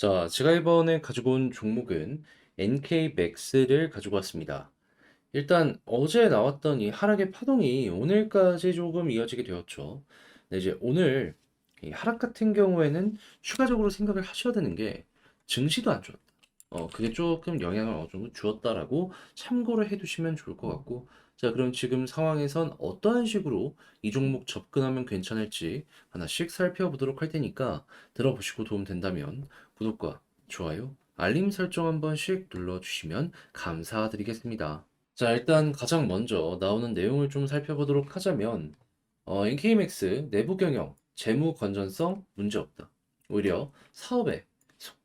자, 제가 이번에 가지고 온 종목은 NK맥스를 가지고 왔습니다. 일단 어제 나왔던 이 하락의 파동이 오늘까지 조금 이어지게 되었죠. 근데 이제 오늘 이 하락 같은 경우에는 추가적으로 생각을 하셔야 되는 게 증시도 안 좋았다. 어, 그게 조금 영향을 어느 정도 주었다라고 참고를 해두시면 좋을 것 같고, 자, 그럼 지금 상황에선 어떠한 식으로 이 종목 접근하면 괜찮을지 하나씩 살펴보도록 할 테니까 들어보시고 도움 된다면 구독과 좋아요, 알림 설정 한 번씩 눌러주시면 감사드리겠습니다. 자, 일단 가장 먼저 나오는 내용을 좀 살펴보도록 하자면, 어, NK맥스 내부 경영, 재무 건전성 문제 없다. 오히려 사업에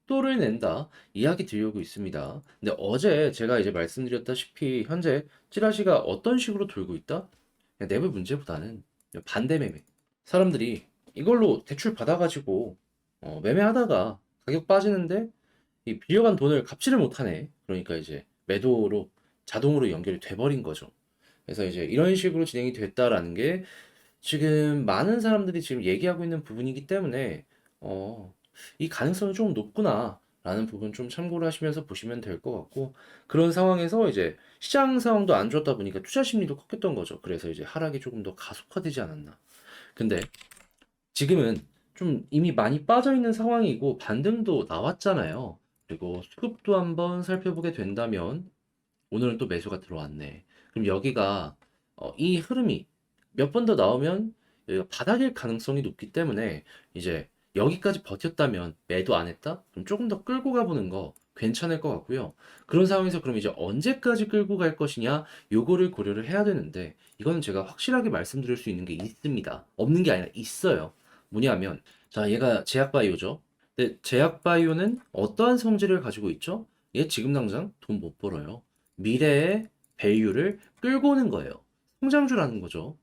속도를 낸다 이야기 드리고 있습니다. 근데 어제 제가 이제 말씀드렸다시피 현재 찌라시가 어떤 식으로 돌고 있다? 내부 문제보다는 반대 매매. 사람들이 이걸로 대출 받아가지고 어, 매매하다가 가격 빠지는데 이 빌려간 돈을 갚지를 못하네. 그러니까 이제 매도로 자동으로 연결이 돼버린 거죠. 그래서 이제 이런 식으로 진행이 됐다라는 게 지금 많은 사람들이 지금 얘기하고 있는 부분이기 때문에 어, 이 가능성이 좀 높구나. 라는 부분 좀 참고를 하시면서 보시면 될 것 같고 그런 상황에서 이제 시장 상황도 안 좋았다 보니까 투자 심리도 컸겠던 거죠. 그래서 이제 하락이 조금 더 가속화되지 않았나. 근데 지금은 좀 이미 많이 빠져 있는 상황이고 반등도 나왔잖아요. 그리고 수급도 한번 살펴보게 된다면 오늘은 또 매수가 들어왔네. 그럼 여기가 어, 이 흐름이 몇 번 더 나오면 여기가 바닥일 가능성이 높기 때문에 이제 여기까지 버텼다면 매도 안 했다? 그럼 조금 더 끌고 가보는 거 괜찮을 것 같고요. 그런 상황에서 그럼 이제 언제까지 끌고 갈 것이냐 요거를 고려를 해야 되는데 이거는 제가 확실하게 말씀드릴 수 있는 게 있습니다. 없는 게 아니라 있어요. 뭐냐면 자 얘가 제약바이오죠. 근데 제약바이오는 어떠한 성질을 가지고 있죠? 얘 지금 당장 돈 못 벌어요. 미래의 밸류를 끌고 오는 거예요. 성장주라는 거죠.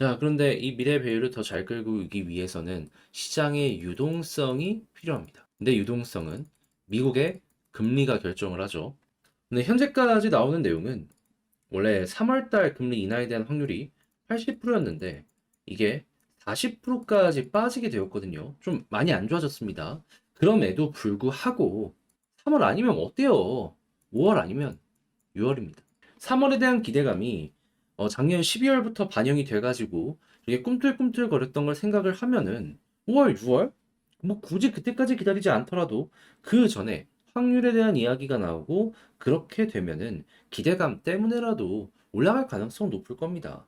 자, 그런데 이 미래 밸류를 더잘 끌고 오기 위해서는 시장의 유동성이 필요합니다. 근데 유동성은 미국의 금리가 결정을 하죠. 근데 현재까지 나오는 내용은 원래 3월달 금리 인하에 대한 확률이 80%였는데 이게 40%까지 빠지게 되었거든요. 좀 많이 안 좋아졌습니다. 그럼에도 불구하고 3월 아니면 어때요? 5월 아니면 6월입니다. 3월에 대한 기대감이 어, 작년 12월부터 반영이 돼가지고 이게 꿈틀꿈틀 거렸던 걸 생각을 하면은 5월, 6월? 뭐 굳이 그때까지 기다리지 않더라도 그 전에 확률에 대한 이야기가 나오고 그렇게 되면은 기대감 때문에라도 올라갈 가능성 높을 겁니다.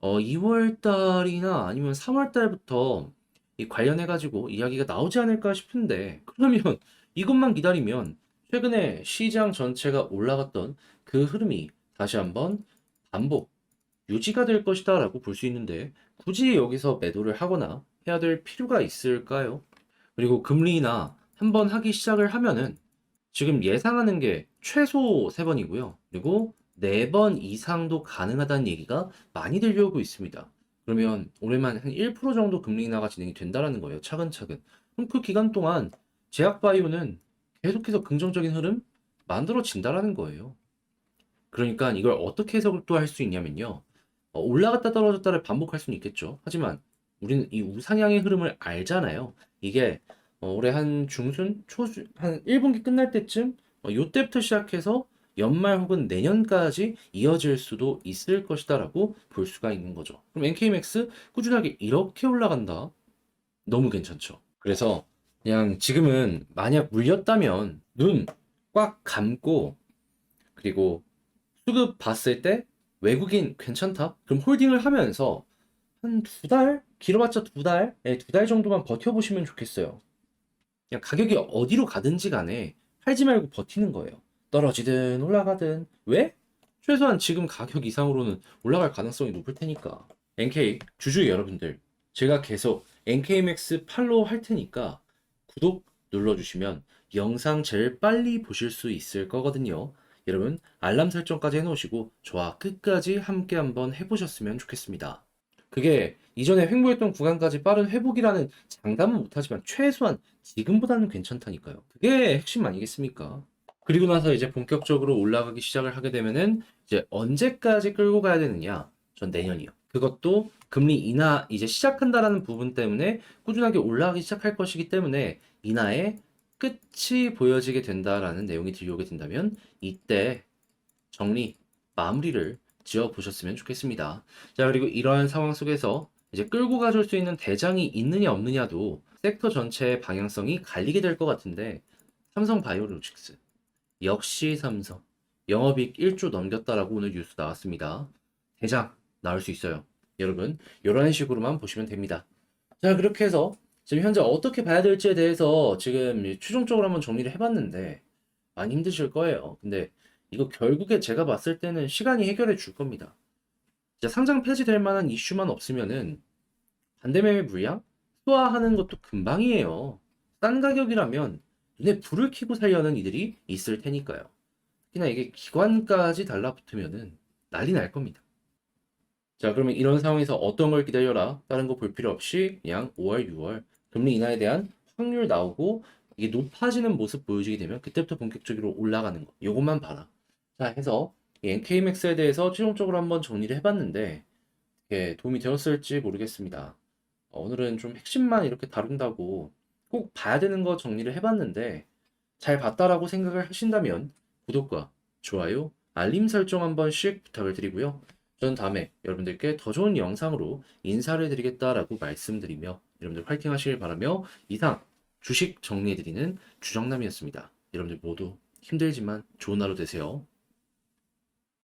어, 2월 달이나 아니면 3월 달부터 이 관련해 가지고 이야기가 나오지 않을까 싶은데 그러면 이것만 기다리면 최근에 시장 전체가 올라갔던 그 흐름이 다시 한번 반복 유지가 될 것이다 라고 볼 수 있는데 굳이 여기서 매도를 하거나 해야 될 필요가 있을까요? 그리고 금리나 한번 하기 시작을 하면은 지금 예상하는 게 최소 3번이고요. 그리고 4번 이상도 가능하다는 얘기가 많이 들려오고 있습니다. 그러면 올해만 한 1% 정도 금리 인하가 진행이 된다라는 거예요. 차근차근. 그럼 그 기간 동안 제약바이오는 계속해서 긍정적인 흐름 만들어진다라는 거예요. 그러니까 이걸 어떻게 해석을 또 할 수 있냐면요. 어, 올라갔다 떨어졌다를 반복할 수는 있겠죠. 하지만 우리는 이 우상향의 흐름을 알잖아요. 이게 어, 올해 한 중순, 초순, 한 1분기 끝날 때쯤 어, 요때부터 시작해서 연말 혹은 내년까지 이어질 수도 있을 것이다라고 볼 수가 있는 거죠. 그럼 NK맥스 꾸준하게 이렇게 올라간다. 너무 괜찮죠. 그래서 그냥 지금은 만약 물렸다면 눈 꽉 감고 그리고 수급 봤을 때 외국인 괜찮다? 그럼 홀딩을 하면서 한 두 달? 길어봤자 두 달? 네, 두달 정도만 버텨보시면 좋겠어요. 그냥 가격이 어디로 가든지 간에 팔지 말고 버티는 거예요. 떨어지든 올라가든. 왜? 최소한 지금 가격 이상으로는 올라갈 가능성이 높을 테니까. NK 주주 여러분들, 제가 계속 NKMX 팔로우 할 테니까 구독 눌러주시면 영상 제일 빨리 보실 수 있을 거거든요. 여러분 알람 설정까지 해놓으시고 저와 끝까지 함께 한번 해보셨으면 좋겠습니다. 그게 이전에 횡보했던 구간까지 빠른 회복이라는 장담은 못하지만 최소한 지금보다는 괜찮다니까요. 그게 핵심 아니겠습니까? 그리고 나서 이제 본격적으로 올라가기 시작을 하게 되면은 이제 언제까지 끌고 가야 되느냐? 전 내년이요. 그것도 금리 인하 이제 시작한다라는 부분 때문에 꾸준하게 올라가기 시작할 것이기 때문에 인하에 끝이 보여지게 된다라는 내용이 들려오게 된다면 이때 정리, 마무리를 지어 보셨으면 좋겠습니다. 자, 그리고 이러한 상황 속에서 이제 끌고 가줄 수 있는 대장이 있느냐 없느냐도 섹터 전체의 방향성이 갈리게 될 것 같은데 삼성 바이오로직스 역시 삼성 영업이익 1조 넘겼다라고 오늘 뉴스 나왔습니다. 대장 나올 수 있어요. 여러분 이런 식으로만 보시면 됩니다. 자 그렇게 해서 지금 현재 어떻게 봐야 될지에 대해서 지금 최종적으로 한번 정리를 해봤는데 많이 힘드실 거예요. 근데 이거 결국에 제가 봤을 때는 시간이 해결해 줄 겁니다. 진짜 상장 폐지될 만한 이슈만 없으면은 반대매매 물량 소화하는 것도 금방이에요. 싼 가격이라면 눈에 불을 켜고 살려는 이들이 있을 테니까요. 특히나 이게 기관까지 달라붙으면은 난리 날 겁니다. 자, 그러면 이런 상황에서 어떤 걸 기다려라? 다른 거 볼 필요 없이 그냥 5월, 6월 금리 인하에 대한 확률 나오고 이게 높아지는 모습 보여주게 되면 그때부터 본격적으로 올라가는 거. 요것만 봐라. 자, 해서 이 NK맥스에 대해서 최종적으로 한번 정리를 해봤는데 이게 도움이 되었을지 모르겠습니다. 어, 오늘은 좀 핵심만 이렇게 다룬다고 꼭 봐야 되는 거 정리를 해봤는데 잘 봤다라고 생각을 하신다면 구독과 좋아요, 알림 설정 한 번씩 부탁을 드리고요. 저는 다음에 여러분들께 더 좋은 영상으로 인사를 드리겠다라고 말씀드리며 여러분들 화이팅 하시길 바라며 이상 주식 정리해드리는 주정남이었습니다. 여러분들 모두 힘들지만 좋은 하루 되세요.